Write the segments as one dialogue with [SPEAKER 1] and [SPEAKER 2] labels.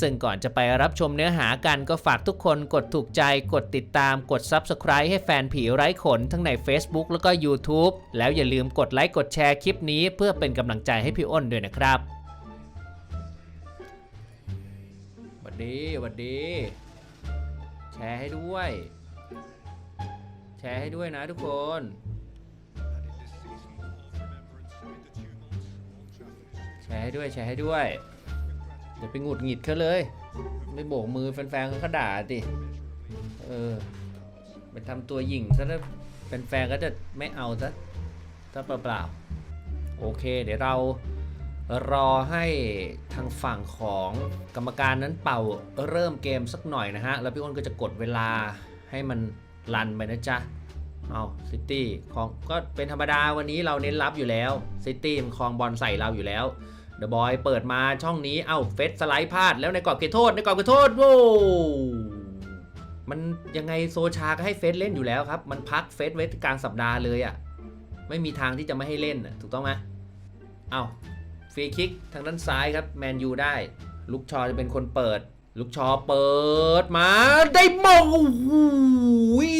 [SPEAKER 1] ซึ่งก่อนจะไปรับชมเนื้อหากันก็ฝากทุกคนกดถูกใจกดติดตามกด Subscribe ให้แฟนผีไร้ขนทั้งใน Facebook แล้วก็ YouTube แล้วอย่าลืมกดไลค์กดแชร์คลิปนี้เพื่อเป็นกำลังใจให้พี่อ้นด้วยนะครับสวัสดีสวัสดี แชร์ให้ด้วย แชร์ให้ด้วยนะทุกคนแชร์ให้ด้วยแชร์ให้ด้วย อย่าไปหงุดหงิดเขาเลย ไม่โบกมือแฟนๆเขาก็ด่าติเออไปทำตัวหยิ่งซะแล้วแฟนๆก็จะไม่เอาซะถ้าเปล่าๆโอเค เดี๋ยวเรารอให้ทางฝั่งของกรรมการนั้นเป่าเริ่มเกมสักหน่อยนะฮะ แล้วพี่อ้นก็จะกดเวลาให้มันรันไปนะจ๊ะ เอาซิตี้ของก็เป็นธรรมดาวันนี้เราเน้นรับอยู่แล้ว ซิตี้มันคลองบอลใส่เราอยู่แล้ว เดอะบอยเปิดมาช่องนี้ เอ้าเฟสสไลด์พลาดแล้วในกรอบเขตโทษในกรอบเขตโทษโว้มันยังไงโซชาก็ให้เฟสเล่นอยู่แล้วครับ มันพักเฟสไว้กลางสัปดาห์เลยอะ่ะ ไม่มีทางที่จะไม่ให้เล่นนะถูกต้องไหมเอ้าฟรีคิกทางด้านซ้ายครับแมนยูได้ลูกชอจะเป็นคนเปิดลูกชอเปิดมาได้มงโอ้โหย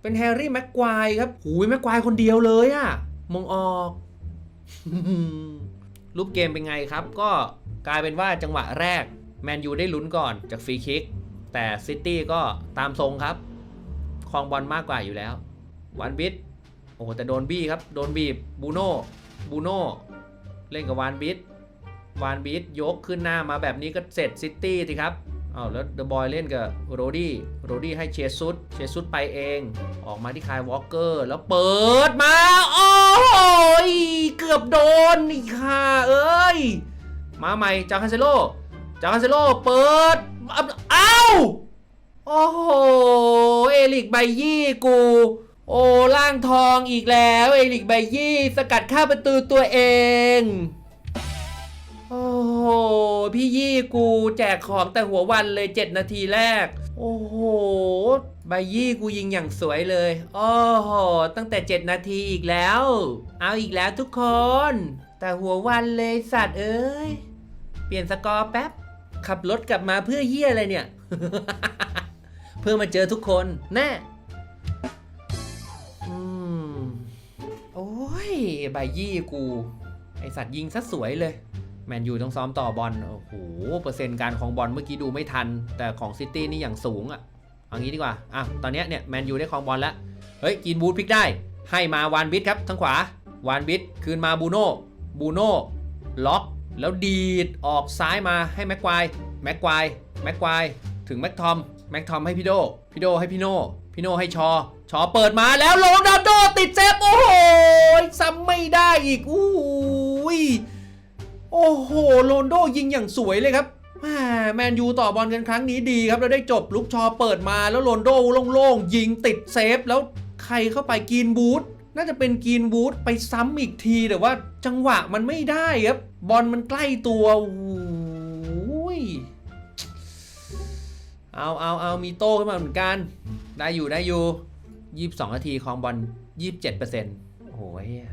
[SPEAKER 1] เป็นแฮร์รี่แม็กควายครับหูยแม็กควายคนเดียวเลยอะมองออก รูปเกมเป็นไงครับ ก็กลายเป็นว่าจังหวะแรกแมนยูได้ลุ้นก่อนจากฟรีคิก แต่ซิตี้ก็ตามทรงครับครองบอลมากกว่าอยู่แล้ว วันบิดโอ้โหแต่โดนบี้ครับ โดนบีบบูโน่บูโน่เล่นกับวานบิดวานบิดยกขึ้นหน้ามาแบบนี้ก็เสร็จซิตี้สิครับอ้าวแล้วเดอะบอยเล่นกับโรดี้โรดี้ให้เชซุดเชซุดไปเอง ออกมาที่คายวอลเกอร์ แล้วเปิดมาโอ้ ยเกือบโดนนี่ค่ะเอ้ย มาใหม่จากคันเซโลจากคันเซโลเปิดอ้าวโอ้โห เอลิกไบยี่กู โอ้ล่างทองอีกแล้ว เอลิกไบยี่สกัดข้าประตูตัวเอง โอ้โห พี่ยี่กูแจกของแต่หัววันเลย 7 นาทีแรก โอ้โหใบยี่กูยิงอย่างสวยเลย โอ้โห ตั้งแต่ 7 นาทีอีกแล้ว เอาอีกแล้วทุกคน แต่หัววันเลยสัตว์เอ้ย เปลี่ยนสกอร์แป๊บ ขับรถกลับมาเพื่อเฮียอะไรเนี่ย เพื่อมาเจอทุกคนแน่อืม โอ้ยใบยี่กู ไอสัตว์ยิงซะสวยเลย แมนยูต้องซ้อมต่อบอล โอ้โห เปอร์เซ็นต์การของบอลเมื่อกี้ดูไม่ทัน แต่ของซิตี้นี่อย่างสูงอะ่ะเอางี้ดีกว่า อะ ตอนนี้เนี่ยแมนยูได้ครองบอลแล้ว เฮ้ย กินบูทพลิกได้ ให้มาวานบิดครับทางขวา วานบิดคืนมาบูโน่บูโน่ล็อก แล้วดีดออกซ้ายมาให้แม็กควาย แม็กควาย แม็กควาย ถึงแม็กทอม แม็กทอมให้พี่โด พี่โดให้พี่โน่พี่โน่ให้ชอ ชอเปิดมาแล้วโรนัลโดติดเซฟ โอ้โหซ้ำไม่ได้อีก อู้ย โอ้โหโรนโดยิงอย่างสวยเลยครับแมนยูต่อบอลกันครั้งนี้ดีครับแล้วได้จบลุกชอเปิดมาแล้วโรนโดโล่งๆ ยิงติดเซฟ แล้วใครเข้าไปกรีนบูธน่าจะเป็นกรีนบูธไปซ้ำอีกทีแต่ว่าจังหวะมันไม่ได้ครับ บอลมันใกล้ตัวโอ้ยเอาเอาเอามีโต้ขึ้นมาเหมือนกัน ได้อยู่ได้อยู่22นาทีครองบอล27%โอ้โหเหี้ย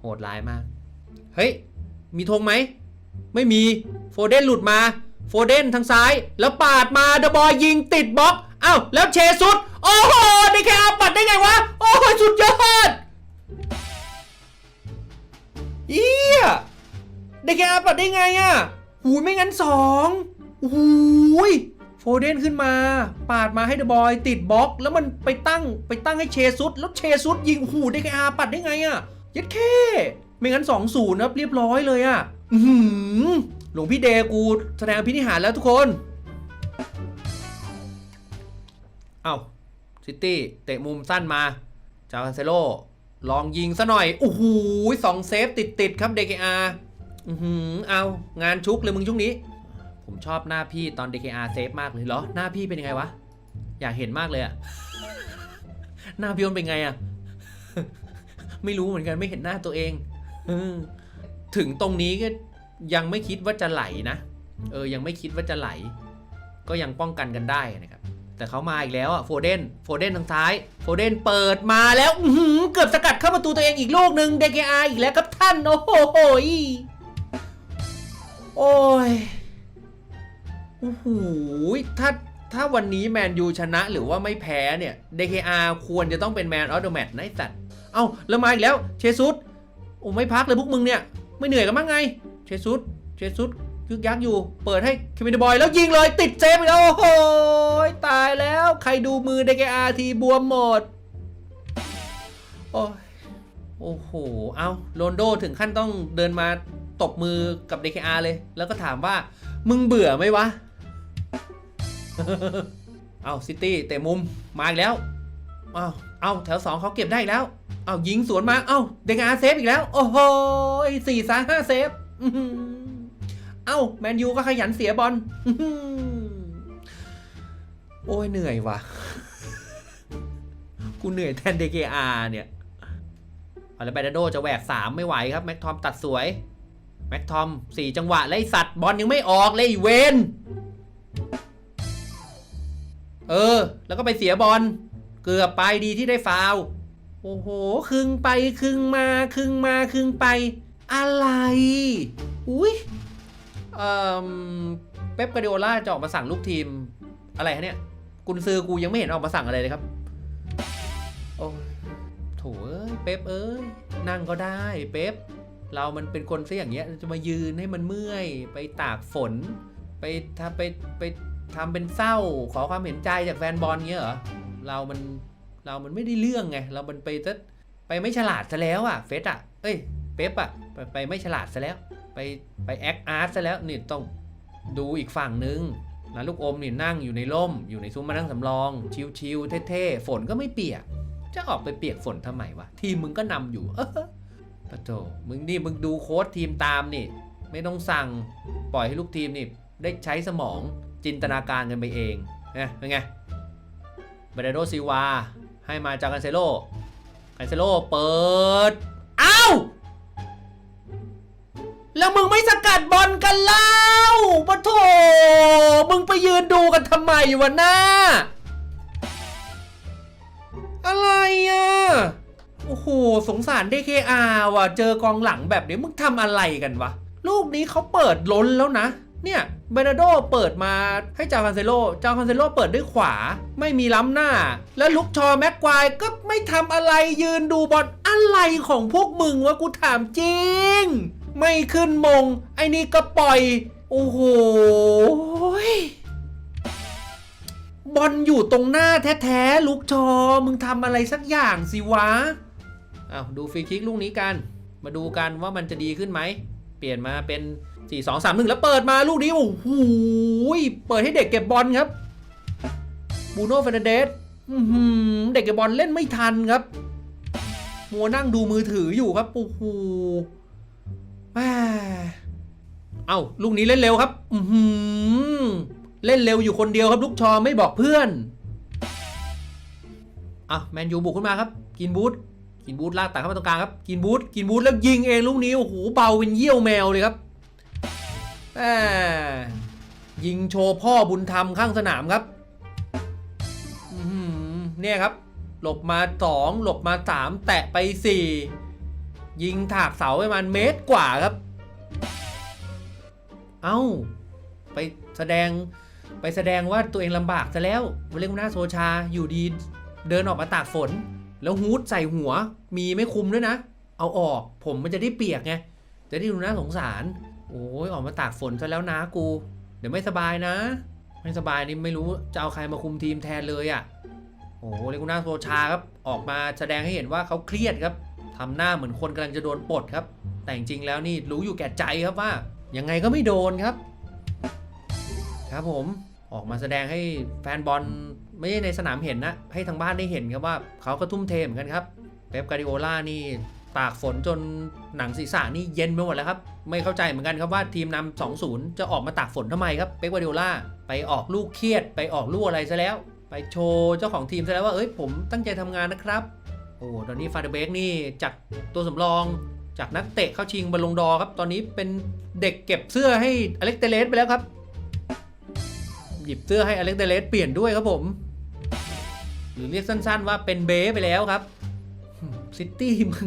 [SPEAKER 1] โหดร้ายมาก เฮ้ย มีธงไหม ไม่มี โฟเดนหลุดมา โฟเดนทางซ้าย แล้วปาดมาเดอะบอยยิงติดบล็อก อ้าว แล้วเชซุด โอ้โหได้แค่อาปัดได้ไงวะ โอ้โหสุดยอดเอียได้แค่อาปัดได้ไงอะหูไม่งั้นสองหูยโฟเดนขึ้นมา ปาดมาให้เดอะบอยติดบล็อก แล้วมันไปตั้งไปตั้งให้เชซุด แล้วเชซุดยิงหูได้แค่อาปัดได้ไงอะยัดแค่ ไม่งั้น2อศูนย์ครับเรียบร้อยเลยอะ่ะอือหือหลวงพี่เดกูแสดงอภินิหารแล้วทุกคน เอ้าซิตี้เตะมุมสั้นมา จาคันเซโลลองยิงซะหน่อย โอ้โหสองเซฟติดติดๆครับเดกอาอือหือเอา งานชุกเลยมึงช่วงนี้ ผมชอบหน้าพี่ตอน DKR เซฟมากเลยเหรอ หน้าพี่เป็นยังไงวะ อยากเห็นมากเลยอะหน้าพี่มันเป็นไงอะ ไม่รู้เหมือนกันไม่เห็นหน้าตัวเองเออ ถึงตรงนี้ก็ยังไม่คิดว่าจะไหลนะ เออ ยังไม่คิดว่าจะไหล ก็ยังป้องกันกันได้นะครับ แต่เขามาอีกแล้วอะโฟเดน โฟเดนทางซ้าย โฟเดนเปิดมาแล้วเกือบสกัดเข้าประตูตัวเองอีกลูกหนึ่งเดกอาอีกแล้วครับท่าน โอ้โหโอ้ยโอ้โหถ้าถ้าวันนี้แมนยูชนะหรือว่าไม่แพ้เนี่ย DKR ควรจะต้องเป็นแมนออฟเดอะแมตช์นะสัตว์ เอ้า แล้วมาอีกแล้ว เชซุส โอ้ไม่พักเลยพวกมึงเนี่ย ไม่เหนื่อยกันบ้างไง เชซุสเชซุสยึกยักอยู่ เปิดให้เควินเดบอย แล้วยิงเลยติดเซฟไปแล้วโอ้โหตายแล้วใครดูมือ DKR ทีบวมหมด โอ้โอ้โห เอาโรนโดถึงขั้นต้องเดินมาตบมือกับ DKR เลย แล้วก็ถามว่า มึงเบื่อไหมวะ เอาซิตี้เตะมุม มาอีกแล้ว เอาเอาแถวสองเขาเก็บได้อีกแล้ว เอายิงสวนมา เอาเดงอาเซฟอีกแล้ว โอ้โหสี่สามห้าเซฟอื้อหือเอาแมนยูก็ขยันเสียบอลโอ้ยเหนื่อยว่ะ กูเหนื่อยแทนเดเกอาเนี่ย เอาแล้วแบดโดจะแหวกสามไม่ไหวครับ แม็กทอมตัดสวย แม็กทอมสี่จังหวะแล้วไอสัตว์บอลยังไม่ออกเลยเวน เออ แล้วก็ไปเสียบอล เกือบไปดีที่ได้ฟาว โอ้โหครึ่งไปครึ่งมาครึ่งมาครึ่งไป อะไร อุ้ยเอ่อเป๊ปกาเดโอล่าจะออกมาสั่งลูกทีมอะไรฮะเนี่ย กุนซือกูยังไม่เห็นออกมาสั่งอะไรเลยครับ โอ้โถเอ้ยเป๊ปเอ้ย นั่งก็ได้เป๊ปเรามันเป็นคนซะอย่างเงี้ยจะมายืนให้มันเมื่อย ไปตากฝน ไปทำไปไปทำเป็นเศร้าขอความเห็นใจจากแฟนบอลเงี้ยเหรอ เรามันเรามันไม่ได้เรื่องไง เรามันไปซะไปไม่ฉลาดซะแล้วอะ เฟสอะ เอ้ย เป๊ปอะไปไปไม่ฉลาดซะแล้ว ไปไปแอคอาร์ตซะแล้วนี่ต้องดูอีกฝั่งนึงนะลูกอมนี่นั่งอยู่ในร่ม อยู่ในซุ้มมานั่งสำรอง ชิวๆเท่ๆฝนก็ไม่เปียก จะออกไปเปียกฝนทำไมวะทีมมึงก็นำอยู่เออปะโถมึงนี่มึงดูโค้ดทีมตามนี่ ไม่ต้องสั่งปล่อยให้ลูกทีมนี่ได้ใช้สมองจินตนาการกันไปเองนะเป็นไง เบรโดซิวาให้มาจากกันเซโลกันเซโลเปิดเอ้าแล้วมึงไม่สกัดบอลกันเล่าปะโถมึงไปยืนดูกันทำไมวะหน้า อะไรอะ โอ้โห สงสารได้เคอาว่ะ เจอกองหลังแบบนี้มึงทำอะไรกันวะ ลูกนี้เขาเปิดล้นแล้วนะ เนี่ยเบนาโดเปิดมาให้จาคันเซโลจาคันเซโลเปิดด้วยขวา ไม่มีล้ำหน้า แล้วลุกชอแม็กควายก็ไม่ทำอะไรยืนดูบอลอะไรของพวกมึงวะกูถามจริง ไม่ขึ้นมง ไอ้นี่ก็ปล่อย โอ้โหบอลอยู่ตรงหน้าแท้ๆลูกชอมึงทำอะไรสักอย่างสิวะอ้าวดูฟรีคิกลูกนี้กัน มาดูกันว่ามันจะดีขึ้นไหม เปลี่ยนมาเป็น 4 2 3 1 แล้วเปิดมาลูกนี้โอ้โหเปิดให้เด็กเก็บบอลครับบูโน่เฟรนเดสเด็กเก็บบอลเล่นไม่ทันครับ มัวนั่งดูมือถืออยู่ครับโอ้โหแม่เอ้าลูกนี้เล่นเร็วครับอืเล่นเร็วอยู่คนเดียวครับลูกชอไม่บอกเพื่อนอะแมนยูบุกขึ้นมาครับ กินบูธ กินบูธลากตัดเข้ามาตรงกลางครับ กินบูธกินบูธแล้วยิงเองลูกนี้โอ้โหเบาเป็นเยี่ยวแมวเลยครับแหมยิงโชว์พ่อบุญธรรมข้างสนามครับเนี่ยครับ หลบมาสองหลบมาสามแตะไปสี่ยิงถากเสาไปประมาณเมตรกว่าครับ เอ้า ไปแสดงไปแสดงว่าตัวเองลำบากซะแล้ววเล่นหน้าโซชาอยู่ดีเดินออกมาตากฝน แล้วฮูดใส่หัวมีไม่คุมด้วยนะ เอาออกผมมันจะได้เปียกไง จะได้ดูน่าสงสาร โอ้ยออกมาตากฝนซะแล้วนะกู เดี๋ยวไม่สบายนะ ไม่สบายนี่ไม่รู้จะเอาใครมาคุมทีมแทนเลยอะ่ะ โอ้โหเลกูน่าโซชาครับออกมาแสดงให้เห็นว่าเขาเครียดครับทำหน้าเหมือนคนกำลังจะโดนปลดครับ แต่จริงแล้วนี่รู้อยู่แก่ใจครับว่า ยังไงก็ไม่โดนครับ ครับผมออกมาแสดงให้แฟนบอล ไม่ใช่ในสนามเห็นนะ ให้ทางบ้านได้เห็นครับว่าเขาก็ทุ่มเทเหมือนกันครับเป๊ปกาดิโอล่านี่ตากฝนจนหนังศีรษะนี่เย็นไปหมดแล้วครับ ไม่เข้าใจเหมือนกันครับว่าทีมนำ2-0 จะออกมาตากฝนทำไมครับเป๊ปกาดิโอล่าไปออกลูกเครียด ไปออกลูกอะไรซะแล้ว ไปโชว์เจ้าของทีมซะแล้วว่าเอ้ยผมตั้งใจทำงานนะครับ โอ้ตอนนี้ฟาเดเบกนี่จากตัวสำรอง จากนักเตะเข้าชิงบอลลงดอครับ ตอนนี้เป็นเด็กเก็บเสื้อให้อเล็กเตเลสไปแล้วครับ หยิบเสื้อให้อเล็กเตเลสเปลี่ยนด้วยครับผม หรือเรียกสั้น ๆ ว่าเป็นเบไปแล้วครับซิตี้มึง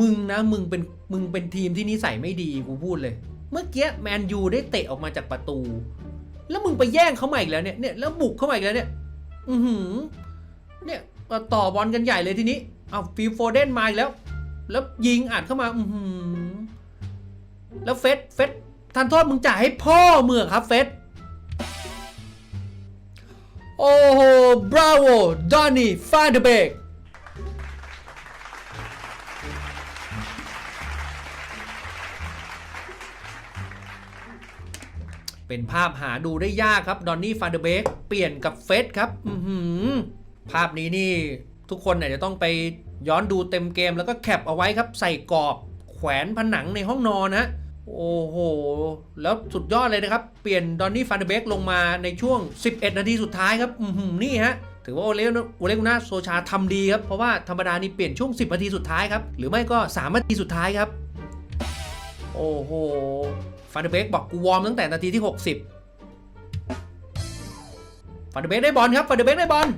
[SPEAKER 1] มึงนะมึงเป็นมึงเป็นทีมที่นิสัยไม่ดีกูพูดเลย เมื่อกี้แมนยูได้เตะออกมาจากประตู แล้วมึงไปแย่งเขาใหมาอีกแล้วเนี่ยเนี่ยแล้วบุกเข้ามาอีกแล้วเนี่ย อือหือ เนี่ยต่อบอลกันใหญ่เลยทีนี้เอาฟิลโฟเดนมาอีกแล้ว แล้วยิงอัดเข้ามา อือหือ แล้วเฟสเฟสทันโทษมึงจ่ายให้พ่อเมือครับเฟส โอ้โห บราโว ดอนนี่ ฟานเดเบก เป็นภาพหาดูได้ยากครับ ดอนนี่ ฟานเดเบก เปลี่ยนกับเฟสครับอือหือภาพนี้นี่ ทุกคนเนี่ยจะต้องไปย้อนดูเต็มเกมแล้วก็แคปเอาไว้ครับ ใส่กรอบแขวนผนังในห้องนอนนะ โอ้โห แล้วสุดยอดเลยนะครับ เปลี่ยนดอนนี่ฟานเดเบกลงมาในช่วง 11 นาทีสุดท้ายครับ อือหือนี่ฮะ ถือว่าโอเลโอเลกุน่าโซชาทำดีครับ เพราะว่าธรรมดานี่เปลี่ยนช่วง 10 นาทีสุดท้ายครับ หรือไม่ก็ 3 นาทีสุดท้ายครับ โอ้โห ฟานเดเบกบอกกูวอร์มตั้งแต่นาทีที่ 60 ฟานเดเบกได้บอลครับ ฟานเดเบกได้บอล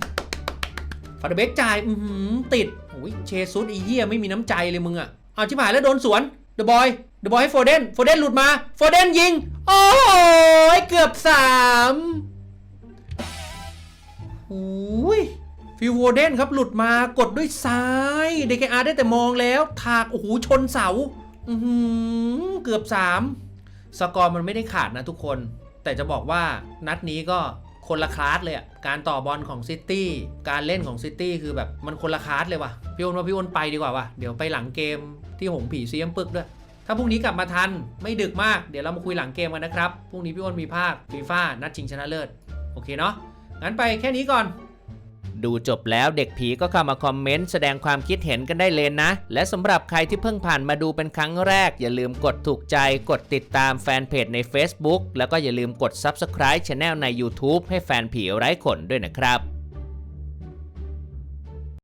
[SPEAKER 1] ฟานเดเบกจ่าย อือหือติดโอ้ยเชซุสอีเหี้ยไม่มีน้ำใจเลยมึงอะเอาชิบหายแล้วโดนสวน เดอะบอย เดอะบอยให้โฟเดน โฟเดนหลุดมา โฟเดนยิง โอ้ยเกือบสามโอ้ยฟิลโฟเดนครับหลุดมากดด้วยซ้ายเดคอาได้แต่มองแล้วถากโอ้โหชนเสาอือเกือบสามสกอร์มันไม่ได้ขาดนะทุกคน แต่จะบอกว่านัดนี้ก็คนละคลาสเลยอะการต่อบอลของซิตี้ การเล่นของซิตี้คือแบบมันคนละคลาสเลยว่ะ พี่อ้นว่าพี่อ้นไปดีกว่าว่ะ เดี๋ยวไปหลังเกมที่หงผีเสียมปึกด้วย ถ้าพรุ่งนี้กลับมาทันไม่ดึกมากเดี๋ยวเรามาคุยหลังเกมกันนะครับพรุ่งนี้พี่อ้นมีภาคฟีฟ่านัดชิงชนะเลิศโอเคเนาะงั้นไปแค่นี้ก่อน ดูจบแล้วเด็กผีก็เข้ามาคอมเมนต์แสดงความคิดเห็นกันได้เลยนะ และสำหรับใครที่เพิ่งผ่านมาดูเป็นครั้งแรก อย่าลืมกดถูกใจกดติดตามแฟนเพจใน Facebook แล้วก็อย่าลืมกด Subscribe Channel ใน YouTube ให้แฟนผีไร้ขนด้วยนะครับ